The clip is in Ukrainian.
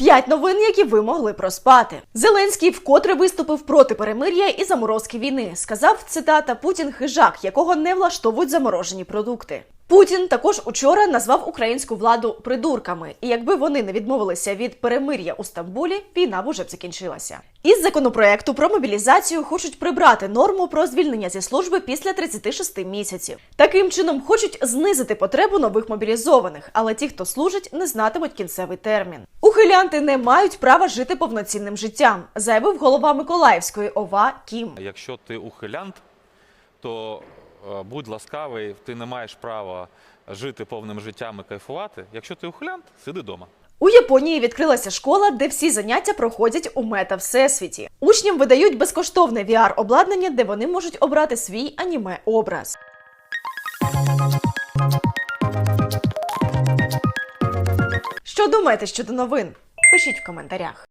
П'ять новин, які ви могли проспати. Зеленський вкотре виступив проти перемир'я і заморозки війни. Сказав цитата Путін хижак, якого не влаштовують заморожені продукти. Путін також учора назвав українську владу придурками, і якби вони не відмовилися від перемир'я у Стамбулі, війна б уже б закінчилася. Із законопроекту про мобілізацію хочуть прибрати норму про звільнення зі служби після 36 місяців. Таким чином хочуть знизити потребу нових мобілізованих, але ті, хто служить, не знатимуть кінцевий термін. Ухилянти не мають права жити повноцінним життям, заявив голова Миколаївської ОВА Кім. Якщо ти ухилянт, то е, будь ласкавий, ти не маєш права жити повним життям і кайфувати. Якщо ти ухилянт, сиди вдома. У Японії відкрилася школа, де всі заняття проходять у мета всесвіті. Учням видають безкоштовне VR обладнання, де вони можуть обрати свій аніме образ. Що думаєте щодо новин? Пишіть в коментарях.